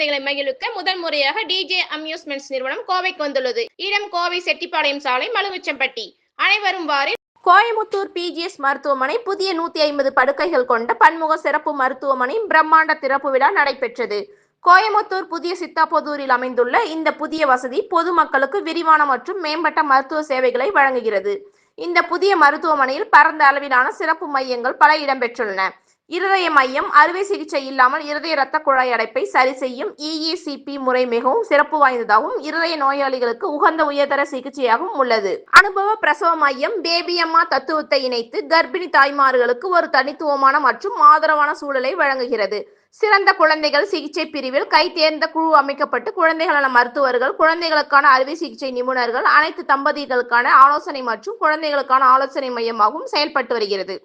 குழந்தைகளை மகிழ்விக்க முதல் முறையாக டிஜே அம்யூஸ்மெண்ட்ஸ் நிறுவனம் கோவைக்கு வந்துள்ளது. இடம் கோவை செட்டிப்பாளையம் சாலை மலுமிச்சம்பட்டி. அனைவரும் வாரில் கோயமுத்தூர் பிஜிஎஸ் மருத்துவமனை புதிய நூத்தி ஐம்பது படுக்கைகள் கொண்ட பன்முக சிறப்பு மருத்துவமனை பிரம்மாண்ட திறப்பு விழா நடைபெற்றது. கோயமுத்தூர் புதிய சித்தாபுதூரில் அமைந்துள்ள இந்த புதிய வசதி பொதுமக்களுக்கு விரிவான மற்றும் மேம்பட்ட மருத்துவ சேவைகளை வழங்குகிறது. இந்த புதிய மருத்துவமனையில் பரந்த அளவிலான சிறப்பு மையங்கள் பல இடம்பெற்றுள்ளன. இருதய மையம் அறுவை சிகிச்சை இல்லாமல் இருதய இரத்த குழாய் அடைப்பை சரி செய்யும் இஇசிபி முறை மிகவும் சிறப்பு வாய்ந்ததாகவும் இருதய நோயாளிகளுக்கு உகந்த உயர்தர சிகிச்சையாகவும் உள்ளது. அனுபவ பிரசவ மையம் பேபி அம்மா தத்துவத்தை இணைத்து கர்ப்பிணி தாய்மார்களுக்கு ஒரு தனித்துவமான மற்றும் ஆதரவான சூழலை வழங்குகிறது. சிறந்த குழந்தைகள் சிகிச்சை பிரிவில் கை தேர்ந்த குழு அமைக்கப்பட்டு குழந்தைகளான நல மருத்துவர்கள் குழந்தைகளுக்கான அறுவை சிகிச்சை நிபுணர்கள் அனைத்து தம்பதிகளுக்கான ஆலோசனை மற்றும் குழந்தைகளுக்கான ஆலோசனை மையமாகவும் செயல்பட்டு வருகிறது.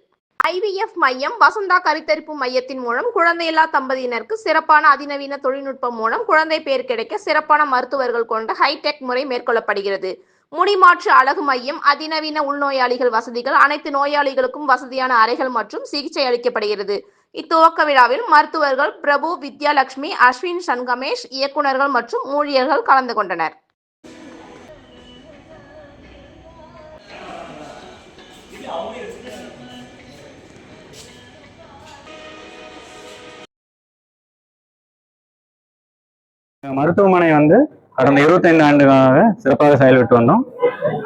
ஐவிஎஃப் மையம் வசந்தா கருத்தரிப்பு மையத்தின் மூலம் குழந்தையில்லா தம்பதியினருக்கு சிறப்பான அதிநவீன தொழில்நுட்பம் மூலம் குழந்தை பேர் கிடைக்க சிறப்பான மருத்துவர்கள் கொண்ட ஹைடெக் முறை மேற்கொள்ளப்படுகிறது. முடிமாற்று அழகு மையம் அதிநவீன உள்நோயாளிகள் வசதிகள் அனைத்து நோயாளிகளுக்கும் வசதியான அறைகள் மற்றும் சிகிச்சை அளிக்கப்படுகிறது. இத்துவக்க விழாவில் மருத்துவர்கள் பிரபு வித்யாலட்சுமி அஸ்வின் சன்கமேஷ் இயக்குநர்கள் மற்றும் ஊழியர்கள் கலந்து கொண்டனர். மருத்துவமனை வந்து கடந்த 25 ஆண்டுகளாக சிறப்பாக செயல்பட்டு வந்தோம்.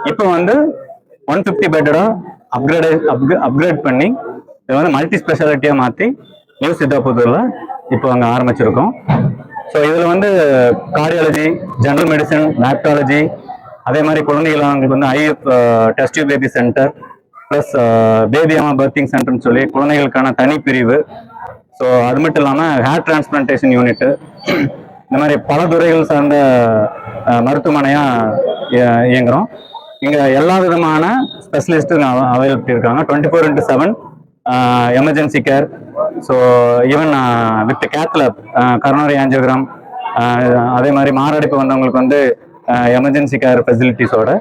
இப்போ வந்து one fifty bedded upgrade upgrade பண்ணி இதை வந்து மல்டி ஸ்பெஷாலிட்டியாக மாற்றி நியூ சித்தாபுத்தூரில் இப்போ அங்கே ஆரம்பிச்சிருக்கோம். ஸோ இதில் வந்து கார்டியாலஜி ஜென்ரல் மெடிசன் லேப்டாலஜி அதே மாதிரி குழந்தைகள் அவங்களுக்கு வந்து IVF test baby centre plus baby அம்மா பர்த்திங் சென்டர்னு சொல்லி குழந்தைகளுக்கான தனி பிரிவு ஸோ அது மட்டும் இல்லாமல் ஹேர் டிரான்ஸ்பிளான்டேஷன் யூனிட்டு இந்த மாதிரி பல துறைகள் சார்ந்த மருத்துவமனையாக இயங்குகிறோம் இங்கே எல்லா விதமான ஸ்பெஷலிஸ்ட்டும் அவைலபிலிட்டி இருக்காங்க. Twenty four into seven emergency care so even with cath lab coronary angiogram அதே மாதிரி மாரடைப்பு வந்தவங்களுக்கு வந்து எமர்ஜென்சி கேர் ஃபெசிலிட்டிஸோட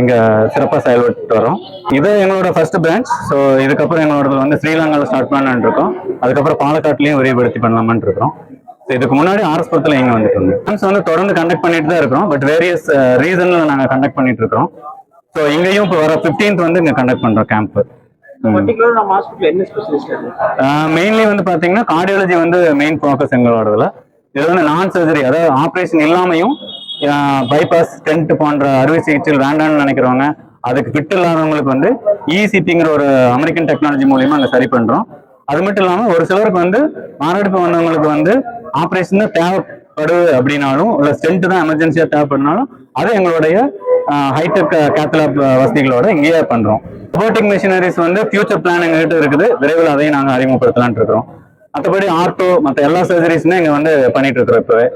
இங்கே சிறப்பாக செயல்பட்டு வரோம் இது எங்களோட ஃபர்ஸ்ட் பிரான்ச் ஸோ இதுக்கப்புறம் எங்களோட வந்து ஸ்ரீலங்காவில் ஸ்டார்ட் பண்ணலான் இருக்கோம். அதுக்கப்புறம் பாலக்காட்லேயும் விரிவுபடுத்தி பண்ணலாமான் இருக்கிறோம் இதுக்கு முன்னாடி ஆர்எஸ்புரத்தில் இங்கே வந்துட்டு இருந்தோம் வந்து தொடர்ந்து கண்டக்ட் பண்ணிட்டு தான் இருக்கிறோம். பட் வேரியஸ் ரீசன்ல நாங்கள் கண்டக்ட் பண்ணிட்டு இருக்கிறோம். ஸோ இங்கேயும் இப்போ வர 15th வந்து இங்கே கண்டக்ட் பண்றோம் கேம்ப் மெயின்லி வந்து பாத்தீங்கன்னா கார்டியாலஜி வந்து மெயின் ஃபோக்கஸ் எங்களோடதுல. இது வந்து நான் சர்ஜரி அதாவது ஆப்ரேஷன் இல்லாமையும் பைபாஸ் ஸ்டென்ட் போன்ற அறுவை சிகிச்சைகள் வேண்டாம்னு நினைக்கிறவங்க அதுக்கு ஃபிட் இல்லாதவங்களுக்கு வந்து இசிபிங்கிற ஒரு அமெரிக்கன் டெக்னாலஜி மூலியமா அங்க சரி பண்றோம். அது மட்டும் இல்லாம ஒரு சிலருக்கு வந்து மாரடைப்பு வந்தவங்களுக்கு வந்து ஆப்ரேஷன் தான் தேவைப்படுது அப்படின்னாலும் இல்ல ஸ்டென்ட் தான் எமர்ஜென்சியா தேவைப்படுனாலும் அதை எங்களுடைய ஹைடெக் கேத்தலாப் வசதிகளோட இங்கேயே பண்றோம். ரோபோட்டிக் மிஷினரிஸ் வந்து ஃபியூச்சர் பிளான் எங்ககிட்ட இருக்குது. விரைவில் அதையும் நாங்கள் அறிமுகப்படுத்தலான் இருக்கிறோம். மற்றபடி ஆர்டோ மற்ற எல்லா சர்ஜரிஸுமே இங்கே வந்து பண்ணிட்டு இருக்கிறோம் இப்போவே.